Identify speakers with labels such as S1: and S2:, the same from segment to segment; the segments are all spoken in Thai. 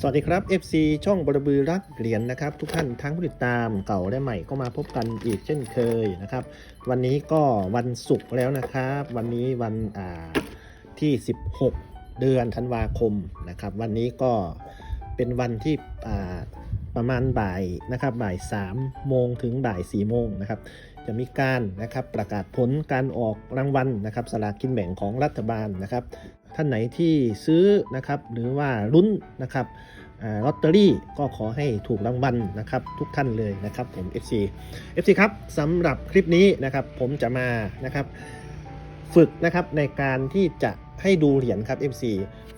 S1: สวัสดีครับ FC ช่องบรบือรักเหรียญนะครับ ทุกท่านทั้งผู้ติดตามเก่าและใหม่ก็มาพบกันอีกเช่นเคยนะครับ วันนี้ก็วันศุกร์แล้วนะครับ วันนี้วันอ่าที่ 16 เดือนธันวาคมนะครับ วันนี้ก็เป็นวันที่ประมาณบ่ายนะครับบ่าย3โมงถึงบ่าย4โมงนะครับจะมีการนะครับประกาศผลการออกรางวัลนะครับสลากกินแบ่งของรัฐบาลนะครับ ท่านไหนที่ซื้อนะครับหรือว่าลุ้นนะครับลอตเตอรี่ก็ขอให้ถูกรางวัลนะครับทุกท่านเลยนะครับผม FC FC ครับสำหรับคลิปนี้นะครับผมจะมานะครับฝึกนะครับในการที่จะให้ดูเหรียญครับ FC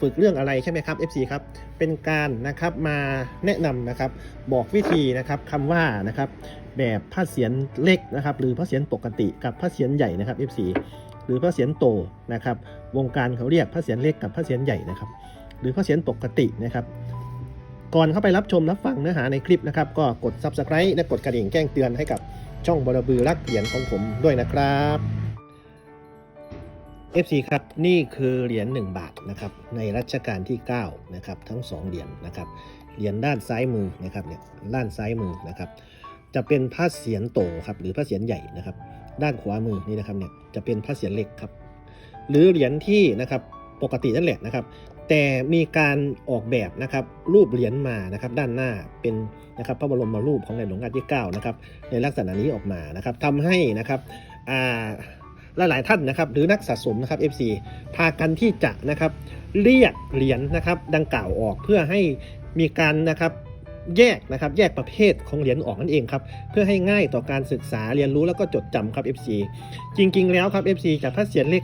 S1: ฝึกเรื่องอะไรใช่ไหมครับ FC ครับเป็นการนะครับมาแนะนำนะครับบอกวิธีนะครับคำว่านะครับ แบบผ้าเสียนเล็กนะครับ หรือผ้าเสียนปกติกับผ้าเสียนใหญ่นะครับ FC หรือผ้าเสียนโตนะครับ วงการเขาเรียกพระเศียรเล็กกับพระเศียรใหญ่นะครับ หรือพระเศียรปกตินะครับ ก่อนเข้าไปรับชมรับฟังเนื้อหาในคลิปนะครับ ก็กด subscribe และกดกระดิ่งแจ้งเตือนให้กับช่องบรบือรักเหรียญของผมด้วยนะครับ FC ครับนี่คือเหรียญ1บาทนะครับในรัชกาลที่9นะครับทั้ง 2 เหรียญนะครับเหรียญด้านซ้ายมือนะครับเนี่ยด้านซ้ายมือนะครับ จะเป็นพระเศียรโตครับหรือพระเศียรใหญ่นะครับ ด้านขวามือนี่นะครับเนี่ยจะเป็นพระเศียรเล็กครับ หรือเหรียญที่นะครับปกตินั่นแหละนะครับ แต่มีการออกแบบนะครับรูปเหรียญมานะครับด้านหน้าเป็นนะครับพระบรมรูปของในหลวงรัชกาลที่9นะครับในลักษณะนี้ออกมานะครับทำให้นะครับอ่าหลายท่านนะครับหรือนักสะสมนะครับ FC พากันที่จะนะครับเรียกเหรียญนะครับดังกล่าวออกเพื่อให้มีการนะครับ แยกนะครับแยกประเภทของเหรียญออกนั่นเองครับเพื่อให้ง่ายต่อการศึกษาเรียนรู้แล้วก็จดจำครับ FC จริง ๆ แล้วครับ FC จากพระเศียรเล็ก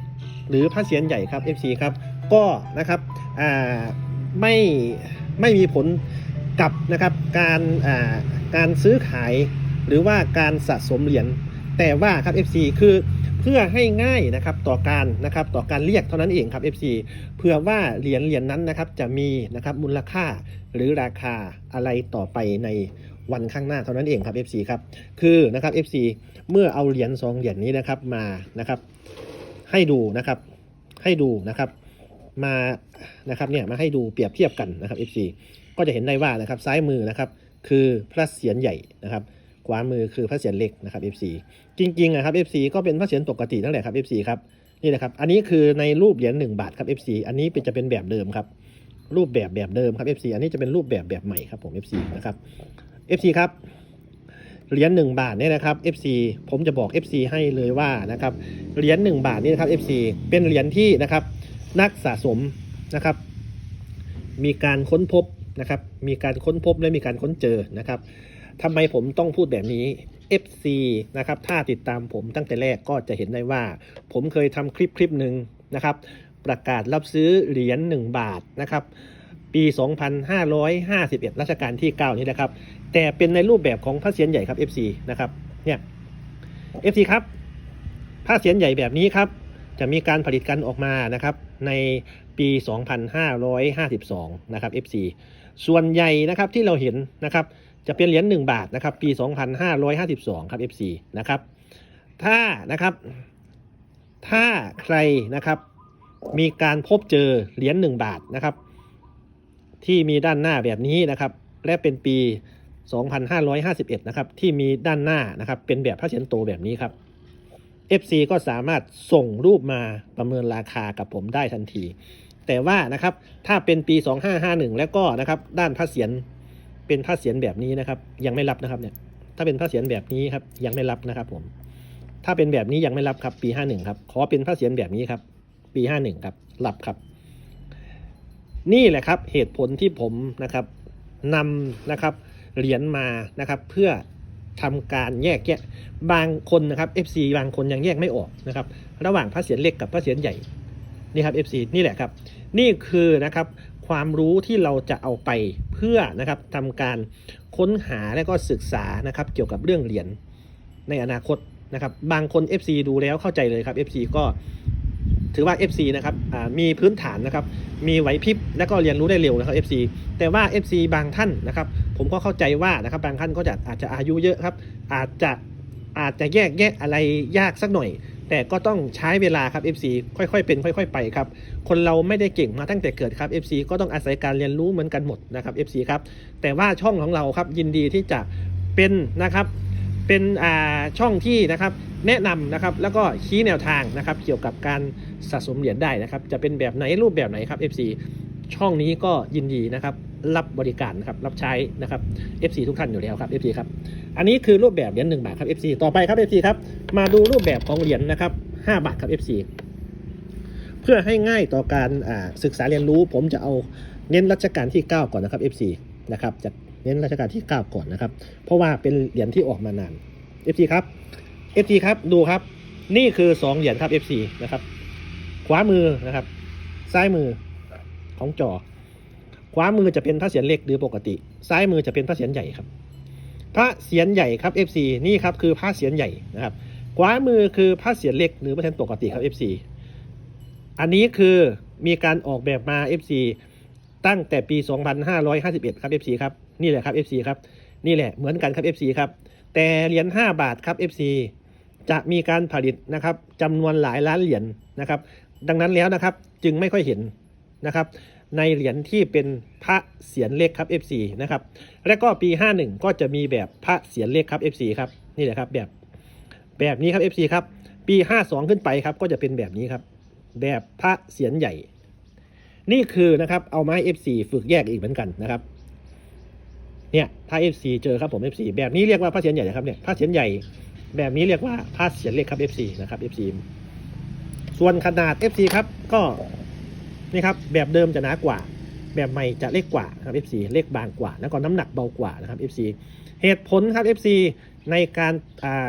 S1: หรือพระเศียรใหญ่ครับ FC ครับก็นะครับไม่ไม่มีผลกับนะครับการการซื้อขายหรือว่าการสะสมเหรียญแต่ว่าครับ FC คือ พื่อให้ง่ายนะครับต่อการนะครับต่อการเรียกเท่านั้นเองครับ FC เพื่อว่าเหรียญเหรียญนั้นนะครับจะมีนะครับมูลค่าหรือราคาอะไรต่อไปในวันข้างหน้าเท่านั้นเองครับ FC ครับคือนะครับ FC เมื่อเอาเหรียญสองเหรียญนี้นะครับมานะครับ ให้ดูนะครับให้ดูนะครับมานะครับเนี่ยมาให้ดูเปรียบเทียบกันนะครับ FC ก็จะเห็นได้ว่านะครับซ้ายมือนะครับคือพระเศียรใหญ่นะครับ ขวามือคือพระเศียรเล็กนะครับ FC จริงๆนะครับ FC ก็เป็นพระเศียรปกตินั่นแหละครับ FC ครับนี่นะครับ อันนี้คือในรูปเหรียญ1บาทครับ FC อันนี้เป็นจะเป็นแบบเดิมครับ รูปแบบแบบเดิมครับ FC อันนี้จะเป็นรูปแบบแบบใหม่ครับผม FC นะครับ FC ครับเหรียญ1บาทเนี่ยนะครับ FC ผมจะบอก FC ให้เลยว่านะครับเหรียญ1บาทนี่นะครับ FC เป็นเหรียญที่นะครับ นักสะสมนะครับ มีการค้นพบนะครับ มีการค้นพบและมีการค้นเจอนะครับ ทำไมผมต้องพูดแบบนี้ FC นะครับถ้าติดตามผมตั้งแต่แรกก็จะเห็นได้ว่า ผมเคยทำคลิปคลิปหนึ่งนะครับประกาศรับซื้อเหรียญ1บาทนะครับปี 2551 รัชกาลที่ 9 นี้นะครับ แต่เป็นในรูปแบบของพระเศียรใหญ่ครับ FC นะครับเนี่ย FC ครับพระเศียรใหญ่แบบนี้ครับ จะมีการผลิตกันออกมานะครับ ในปี 2552 นะครับ FC ส่วนใหญ่นะครับที่เราเห็นนะครับ จะเป็นเหรียญ1บาทนะครับปี 2552 ครับ FC นะครับถ้านะครับ ถ้าใครนะครับมีการพบเจอเหรียญ1บาทนะครับ ที่มีด้านหน้าแบบนี้นะครับ และเป็นปี 2551 นะครับ ที่มีด้านหน้านะครับ เป็นแบบพระเศียรโตแบบนี้ครับ FC ก็สามารถส่งรูปมาประเมินราคากับผมได้ทันที แต่ว่านะครับถ้าเป็นปี 2551 แล้วก็นะครับด้านพระเศียร เป็นพระเศียรแบบนี้นะครับ ยังไม่รับนะครับเนี่ย ถ้าเป็นพระเศียรแบบนี้ครับ ยังไม่รับนะครับ ผม ถ้าเป็นแบบนี้ยังไม่รับครับ ปี51ครับ ขอเป็นพระเศียรแบบนี้ครับ ปี51ครับ รับครับ นี่แหละครับ เหตุผลที่ผมนะครับนำนะครับ เหรียญมานะครับ เพื่อทำการแยกแยะบางคนนะครับ FC บางคนยังแยกไม่ออกนะครับ ระหว่างพระเศียรเล็กกับพระเศียรใหญ่นี่ครับ FC นี่แหละครับ นี่คือนะครับ ความรู้ที่เราจะเอาไปเพื่อนะครับทำการค้นหาและก็ศึกษานะครับเกี่ยวกับเรื่องเหรียญในอนาคตนะครับ บางคน FC ดูแล้วเข้าใจเลยครับ FC ก็ถือว่า FC นะครับมีพื้นฐานนะครับ มีไหวพริบและก็เรียนรู้ได้เร็วนะครับ FC แต่ว่า FC บางท่านนะครับ ผมก็เข้าใจว่านะครับบางท่านก็จะอาจจะอายุเยอะครับ อาจจะอาจจะแยกแยะอะไรยากสักหน่อย แต่ก็ต้องใช้เวลาครับ FC ค่อยๆเป็น ค่อย ๆ ไปครับ คนเราไม่ได้เก่งมาตั้งแต่เกิดครับ FC ก็ต้องอาศัยการเรียนรู้เหมือนกันหมดนะครับ FC ครับแต่ว่าช่องของเราครับยินดีที่จะเป็นนะครับเป็นอ่าช่องที่นะครับแนะนำนะครับแล้วก็ชี้แนวทางนะครับเกี่ยวกับการสะสมเหรียญได้นะครับจะเป็นแบบไหนรูปแบบไหนครับ FC ช่องนี้ก็ยินดีนะครับ รับบริการนะครับ รับใช้นะครับ FC ทุกท่านอยู่แล้วครับ FC ครับ อันนี้คือรูปแบบเหรียญ1บาทครับ FC ต่อไปครับ FC ครับ มาดูรูปแบบของเหรียญนะครับ5บาทครับ FC เพื่อให้ง่ายต่อการศึกษาเรียนรู้ ผมจะเอาเน้นรัชกาลที่ 9 ก่อนนะครับ FC นะครับ จะเน้นรัชกาลที่ 9 ก่อนนะครับ เพราะว่าเป็นเหรียญที่ออกมานาน FC ครับ FC ครับดูครับ นี่คือ 2 เหรียญครับ FC นะครับ ขวามือนะครับ ซ้ายมือ ของจอ ขวามือจะเป็นพระเศียรเล็กหรือปกติ ซ้ายมือจะเป็นพระเศียรใหญ่ครับ พระเศียรใหญ่ครับ FC นี่ครับคือพระเศียรใหญ่นะครับ ขวามือคือพระเศียรเล็กหรือพระเศียรปกติครับ FC อันนี้คือมีการออกแบบมา FC ตั้งแต่ปี 2551 ครับ FC ครับ นี่แหละครับ FC ครับนี่แหละเหมือนกันครับ FC ครับ แต่เหรียญ5บาทครับ FC จะมีการผลิตนะครับจำนวนหลายล้านเหรียญนะครับ ดังนั้นแล้วนะครับจึงไม่ค่อยเห็น นะครับในเหรียญที่เป็นพระเสียรเล็กครับ FC นะครับและก็ปี 51 ก็จะมีแบบพระเสียรเล็กครับ FC ครับนี่แหละครับแบบแบบนี้ครับ FC ครับปี 52 ขึ้นไปครับก็จะเป็นแบบนี้ครับ แบบพระเสียรใหญ่ นี่คือนะครับเอาไม้ FC ฝึกแยกอีกเหมือนกันนะครับเนี่ยถ้า FC เจอครับผม FC แบบนี้เรียกว่าพระเศียรใหญ่นะครับเนี่ยพระเศียรใหญ่ แบบนี้เรียกว่าพระเศียรเล็กครับ FC นะครับ FC ส่วนขนาด FC ครับก็ นี่ครับแบบเดิมจะหนากว่า แบบใหม่จะเล็กกว่าครับ FC เล็กบางกว่า แล้วก็น้ำหนักเบากว่านะครับ FC เหตุผลครับ FC ในการ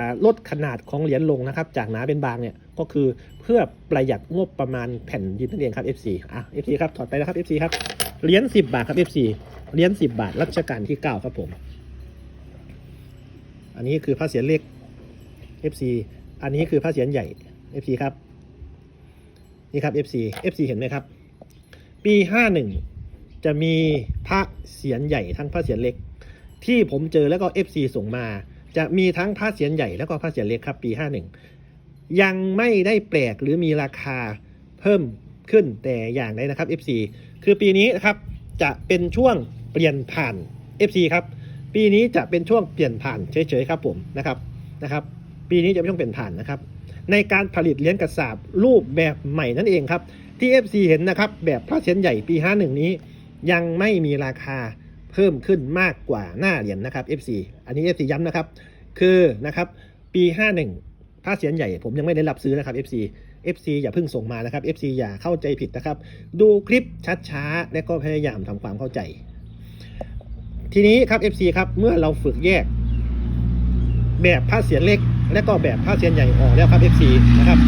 S1: าลดขนาดของเหรียญลงนะครับ จากหนาเป็นบางเนี่ยก็คือเพื่อประหยัดงบประมาณแผ่นดินนั่นเองครับ FC อะ FC ครับถอดไปแล้วครับ FC ครับเหรียญ10 บาทครับ FC เหรียญ10 บาทรัชกาลที่ 9 ครับผม อันนี้คือพระเศียรเล็ก FC อันนี้คือพระเศียรใหญ่ FC ครับนี่ครับ FC FC เห็นไหมครับ ปี51จะมีพระเศียรใหญ่ทั้งพระเศียรเล็ก ที่ผมเจอแล้วก็ FC ส่งมา จะมีทั้งพระเศียรใหญ่แล้วก็พระเศียรเล็กครับปี51ยังไม่ได้แปลกหรือมีราคาเพิ่มขึ้นแต่อย่างใดนะครับ FC คือปีนี้นะครับจะเป็นช่วงเปลี่ยนผ่าน FC ครับปีนี้จะเป็นช่วงเปลี่ยนผ่านเฉยๆครับผมนะครับนะครับ ปีนี้จะเป็นช่วงเปลี่ยนผ่านนะครับ ในการผลิตเหรียญกระสาบรูปแบบใหม่นั่นเองครับ ที่ FC เห็นนะครับ แบบพระเศียรใหญ่ปี 51 นี้ ยังไม่มีราคาเพิ่มขึ้นมากกว่าหน้าเหรียญนะครับ FC อันนี้ FC ย้ำนะครับ คือนะครับปี 51 พระเศียรใหญ่ผมยังไม่ได้รับซื้อนะครับ FC FC อย่าเพิ่งส่งมานะครับ FC อย่าเข้าใจผิดนะครับ ดูคลิปช้าๆและก็พยายามทำความเข้าใจ ทีนี้ครับ FC ครับเมื่อเราฝึกแยก แบบผ้าเสียนเล็ก และก็แบบผ้าเสียนใหญ่ออกแล้วครับ FC นะครับ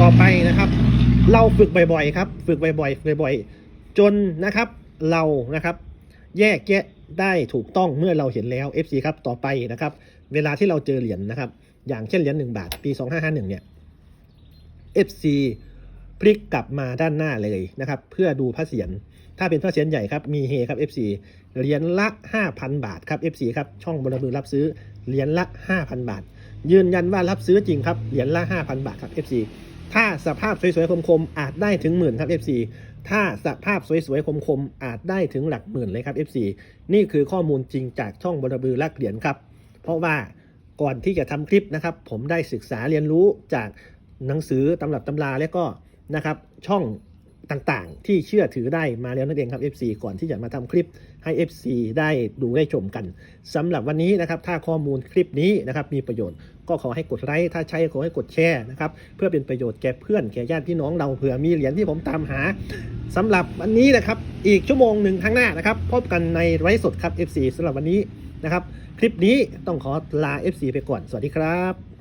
S1: ต่อไปนะครับ เราฝึกบ่อยๆครับ ฝึกบ่อยๆบ่อยๆจนนะครับเรานะครับ แยกแยะได้ถูกต้องเมื่อเราเห็นแล้ว FC ครับต่อไปนะครับ เวลาที่เราเจอเหรียญนะครับ อย่างเช่นเหรียญ1บาท ปี 2551 เนี่ย FC พลิกกลับมาด้านหน้าเลยนะครับ เพื่อดูพระเศียรถ้าเป็นพระเศียรใหญ่ครับ มีเฮครับ FC เหรียญละ 5,000 บาทครับ FC ครับช่องบรมือรับซื้อเหรียญละ 5,000 บาท ยืนยันว่ารับซื้อจริงครับเหรียญละ 5,000 บาทครับ FC ถ้าสภาพสวยๆคมๆอาจได้ถึงหมื่นครับ FC ถ้าสภาพสวยๆคมๆอาจได้ถึงหลักหมื่นเลยครับ FC นี่คือข้อมูลจริงจากช่องบรบือลักเหรียญครับ เพราะว่าก่อนที่จะทำคลิปนะครับ ผมได้ศึกษาเรียนรู้จากหนังสือตำรับตำราและก็นะครับช่อง ต่างๆ ที่เชื่อถือได้มาแล้วนั่นเองครับ FC ก่อนที่จะมาทำคลิปให้ FC ได้ดูได้ชมกันสำหรับวันนี้นะครับถ้าข้อมูลคลิปนี้นะครับมีประโยชน์ก็ขอให้กดไลค์ถ้าใช่ขอให้กดแชร์นะครับเพื่อเป็นประโยชน์แก่เพื่อนแก่ญาติพี่น้องเราเผื่อมีเหรียญที่ผมตามหาสำหรับวันนี้นะครับอีกชั่วโมงหนึ่งข้างหน้านะครับพบกันในไลฟ์สดครับ FC สำหรับวันนี้นะครับคลิปนี้ต้องขอลา FC ไปก่อนสวัสดีครับ